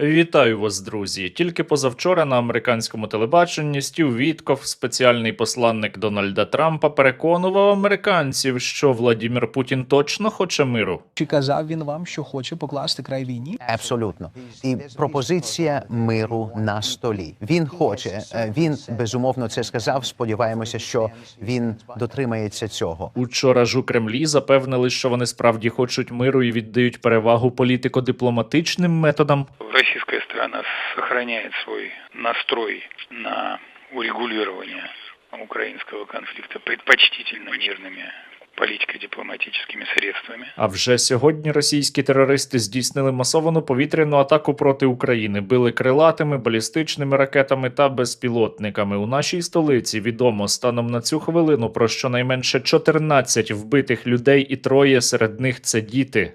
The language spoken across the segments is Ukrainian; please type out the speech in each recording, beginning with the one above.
Вітаю вас, друзі! Тільки позавчора на американському телебаченні Стів Вітков, спеціальний посланник Дональда Трампа, переконував американців, що Владімір Путін точно хоче миру. Чи казав він вам, що хоче покласти край війні? Абсолютно, і пропозиція миру на столі. Він хоче. е, Він безумовно це сказав. Сподіваємося, що він дотримається цього. Учора ж у Кремлі запевнили, що вони справді хочуть миру і віддають перевагу політико-дипломатичним методам. Российская сторона сохраняет свой настрой на урегулирование украинского конфликта предпочтительно мирными политико-дипломатическими средствами. А вже сьогодні російські терористи здійснили масовану повітряну атаку проти України, били крилатими, балістичними ракетами та безпілотниками. У нашій столиці відомо станом на цю хвилину про щонайменше 14 вбитих людей, і троє серед них це діти.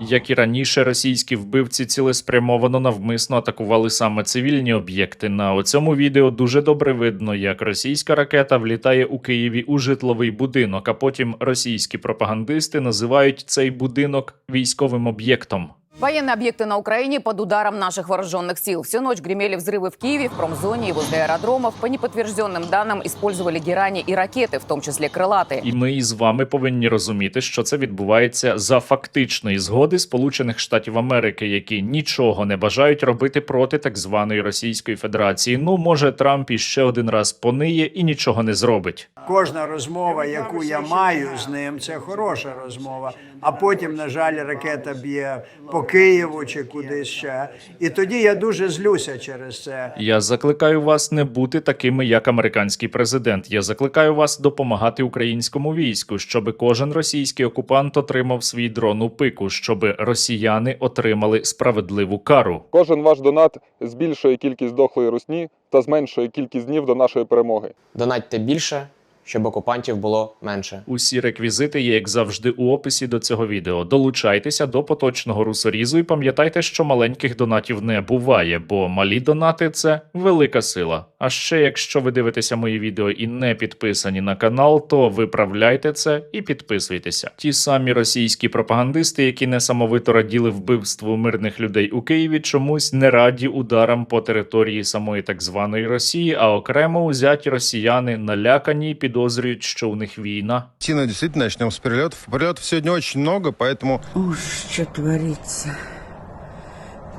Як і раніше, російські вбивці цілеспрямовано навмисно атакували саме цивільні об'єкти. На цьому відео дуже добре видно, як російська ракета влітає у Києві у житловий будинок, а потім російські пропагандисти називають цей будинок військовим об'єктом. Военные объекты на Украине под ударом наших вооруженных сил. Всю ночь гремели взрывы в Киеве, в промзоне и возле аэродромов. По неподтвержденным данным, использовали герани и ракеты, в том числе крылатые. І ми із вами повинні розуміти, що це відбувається за фактичної згоди Сполучених Штатів Америки, які нічого не бажають робити проти так званої Російської Федерації. Ну може Трамп іще один раз пониє і нічого не зробить. Кожна розмова, яку я маю з ним, це хороша розмова. А потім, на жаль, ракета б'є по Києву чи кудись ще. І тоді я дуже злюся через це. Я закликаю вас не бути такими, як американський президент. Я закликаю вас допомагати українському війську, щоб кожен російський окупант отримав свій дрон у пику, щоб росіяни отримали справедливу кару. Кожен ваш донат збільшує кількість дохлої русні та зменшує кількість днів до нашої перемоги. Донатьте більше, щоб окупантів було менше. Усі реквізити є, як завжди, у описі до цього відео. Долучайтеся до поточного русорізу і пам'ятайте, що маленьких донатів не буває, бо малі донати це велика сила. А ще, якщо ви дивитеся мої відео і не підписані на канал, то виправляйте це і підписуйтеся. Ті самі російські пропагандисти, які несамовито раділи вбивству мирних людей у Києві, чомусь не раді ударам по території самої так званої Росії, а окремо узяті росіяни налякані і підозрюють, що у них війна. Тина, действительно, начнем с перельотів. Перельотів сегодня очень много, поэтому Уж что творится.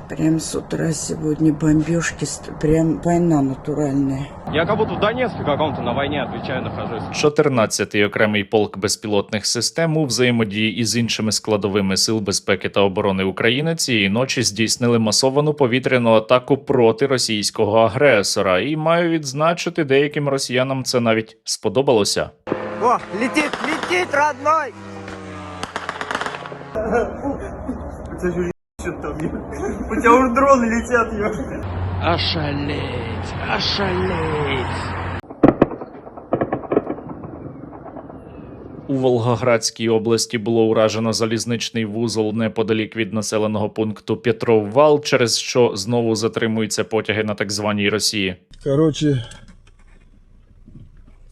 Прям с утра сегодня бомбежки, прям война натуральная. Я как будто в Донецке каком-то на войне отвечаю, нахожусь. 14-й окремий полк безпілотних систем у взаємодії із іншими складовими сил безпеки та оборони України цієї ночі здійснили масовану повітряну атаку проти російського агресора. І маю відзначити, деяким росіянам це навіть сподобалося. О, летить, летить, родной! У тебя уже дроны летят, Ошалеть, ошалеть. У Волгоградській області було уражено залізничний вузол неподалік від населеного пункту Петров Вал, через що знову затримуються потяги на так званій Росії. Короче,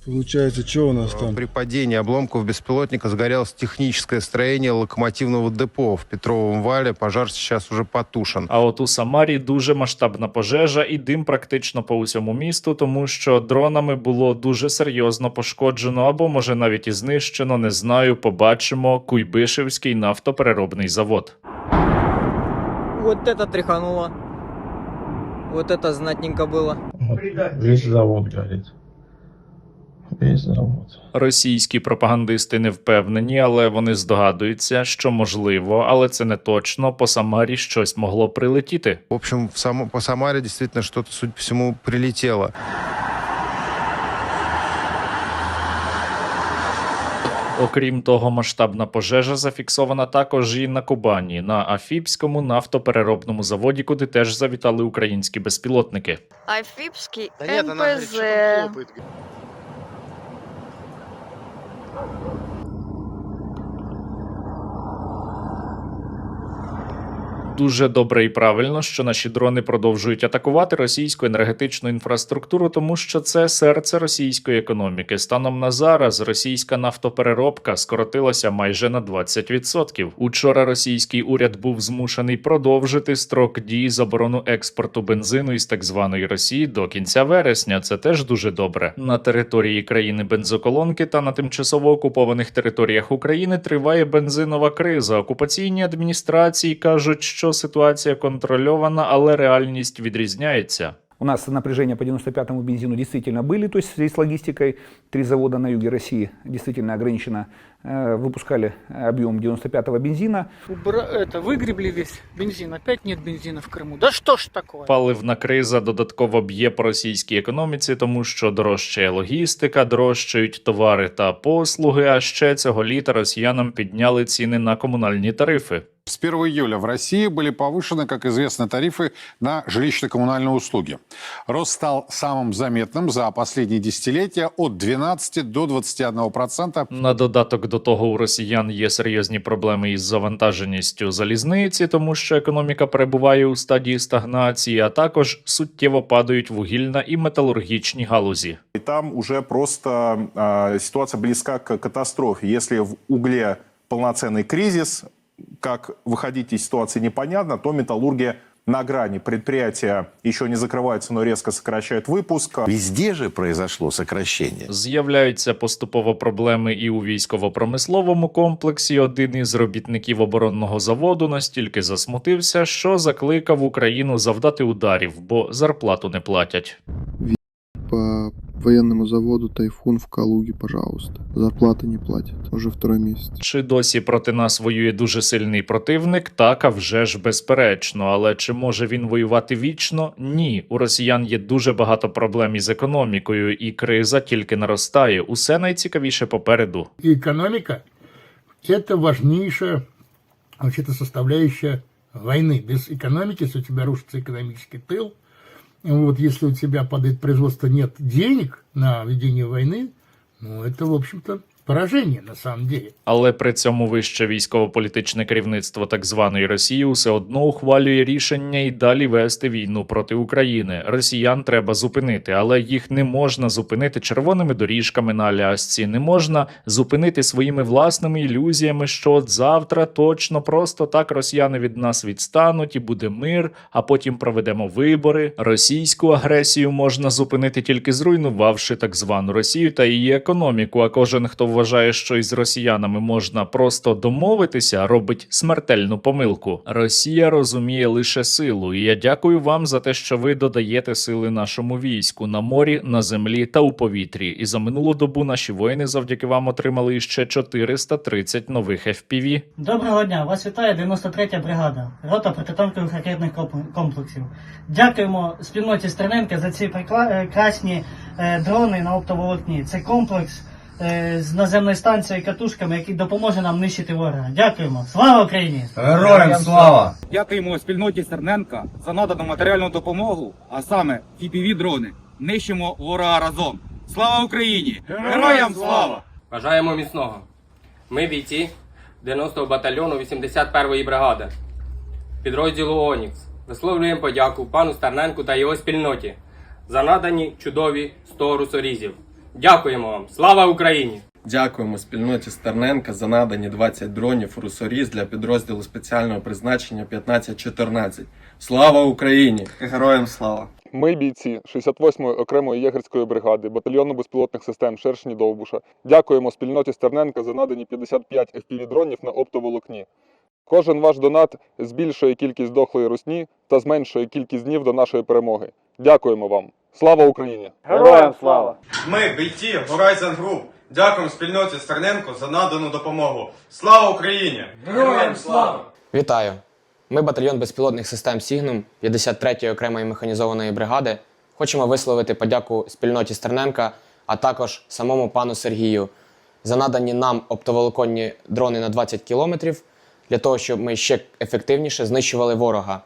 получается, что у нас там? при падении обломков беспилотника сгорелось техническое строение локомотивного депо в Петровом Вале. Пожар сейчас уже потушен. А от у Самарі дуже масштабна пожежа і дим практично по усьому місту, тому що дронами було дуже серйозно пошкоджено або може навіть і знищено. Не знаю. Побачимо Куйбишевський нафтопереробний завод. Вот это тряхануло. Вот это знатненько было. Весь завод горит. Російські пропагандисти не впевнені, але вони здогадуються, що можливо, але це не точно. По Самарі щось могло прилетіти. В общем, в само, по Самаре действительно что-то, судя по всему, прилетело. Окрім того, масштабна пожежа зафіксована також і на Кубані, на Афіпському нафтопереробному заводі, куди теж завітали українські безпілотники. Афипский МПЗ. Thank you. Дуже добре і правильно, що наші дрони продовжують атакувати російську енергетичну інфраструктуру, тому що це серце російської економіки. Станом на зараз російська нафтопереробка скоротилася майже на 20%. Учора російський уряд був змушений продовжити строк дії заборону експорту бензину із так званої Росії до кінця вересня. Це теж дуже добре. На території країни бензоколонки та на тимчасово окупованих територіях України триває бензинова криза. Окупаційні адміністрації кажуть, що ситуація контрольована, але реальність відрізняється. У нас напряжения по 95-му бензину действительно были, то есть в связи с логистикой три завода на юге России действительно ограниченно э, выпускали объем 95-го бензина. Убра... Это, выгребли весь бензин, опять нет бензина в Крыму. Да что ж такое? Паливна криза додатково б'є по російській економіці, тому що дорожчає логістика, дорожчають товари та послуги. А ще цього літа росіянам підняли ціни на комунальні тарифи. С 1 июля в России были повышены, как известно, тарифы на жилищно-коммунальные услуги. Рост стал самым заметным за последние десятилетия от 12 до 21 процента. На додаток до того, у росіян є серйозні проблеми із завантаженістю залізниці, тому що економіка перебуває у стадії стагнації, а також суттєво падають вугільна і металургічні галузі. И там уже просто э, ситуация близка к катастрофе. Если в угле полноценный кризис, как выходить из ситуации непонятно, то металлургия на грани. Предприятия еще не закрываются, но резко сокращают выпуск. Везде же произошло сокращение. З'являються поступово проблеми і у військово-промисловому комплексі. Один із робітників оборонного заводу настільки засмутився, що закликав Україну завдати ударів, бо зарплату не платять. По военному заводу «Тайфун» в Калуге, пожалуйста. Зарплаты не платят. Уже второй месяц. Чи досі проти нас воює дуже сильний противник? Так, а вже ж безперечно. Але чи може він воювати вічно? Ні. У росіян є дуже багато проблем із економікою, і криза тільки наростає. Усе найцікавіше попереду. Экономика – это важнейшая вообще-то составляющая войны. Без экономики, если у тебя рушится экономический тыл, вот, если у тебя падает производство, нет денег на ведение войны, ну, это, в общем-то, поражение на самом деле. Але при цьому вище військово-політичне керівництво так званої Росії усе одно ухвалює рішення і далі вести війну проти України. Росіян треба зупинити, але їх не можна зупинити червоними доріжками на Алясці, не можна зупинити своїми власними ілюзіями, що от завтра точно просто так росіяни від нас відстануть і буде мир, а потім проведемо вибори. Російську агресію можна зупинити тільки зруйнувавши так звану Росію та її економіку. А кожен, хто вважає, що із росіянами можна просто домовитися, робить смертельну помилку. Росія розуміє лише силу, і я дякую вам за те, що ви додаєте сили нашому війську на морі, на землі та у повітрі. І за минулу добу наші воїни завдяки вам отримали ще 430 нових FPV. Доброго дня, вас вітає 93-я бригада, рота протитанкових ракетних комп- комплексів. Дякуємо спільноті Стерненка за ці прекрасні е, дрони на оптоволокні. Це комплекс з наземною станцією і катушками, який допоможе нам нищити ворога. Дякуємо. Слава Україні! Героям слава! Дякуємо спільноті Стерненка за надану матеріальну допомогу, а саме fpv дрони. Нищимо ворога разом. Слава Україні! Героям слава! Бажаємо міцного. Ми бійці 90-го батальйону 81-ї бригади, підрозділу Онікс. Висловлюємо подяку пану Стерненку та його спільноті за надані чудові 100 русорізів. Дякуємо вам! Слава Україні! Дякуємо спільноті Стерненка за надані 20 дронів «Русоріз» для підрозділу спеціального призначення 1514. Слава Україні! Героям слава! Ми, бійці 68-ї окремої єгерської бригади, батальйону безпілотних систем Шершні Довбуша, дякуємо спільноті Стерненка за надані 55 FPV-дронів на оптоволокні. Кожен ваш донат збільшує кількість дохлої русні та зменшує кількість днів до нашої перемоги. Дякуємо вам! Слава Україні! Героям слава! Ми, бійці Horizon Group, дякуємо спільноті Стерненко за надану допомогу. Слава Україні! Героям слава! Вітаю! Ми батальйон безпілотних систем Сігнум 53-ї окремої механізованої бригади. Хочемо висловити подяку спільноті Стерненка, а також самому пану Сергію за надані нам оптоволоконні дрони на 20 кілометрів для того, щоб ми ще ефективніше знищували ворога.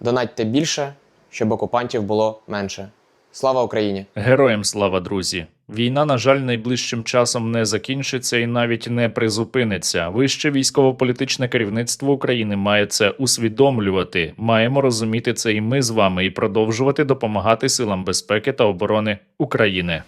Донатьте більше, щоб окупантів було менше. Слава Україні! Героям слава, друзі! Війна, на жаль, найближчим часом не закінчиться і навіть не призупиниться. Вище військово-політичне керівництво України має це усвідомлювати. Маємо розуміти це і ми з вами, і продовжувати допомагати силам безпеки та оборони України.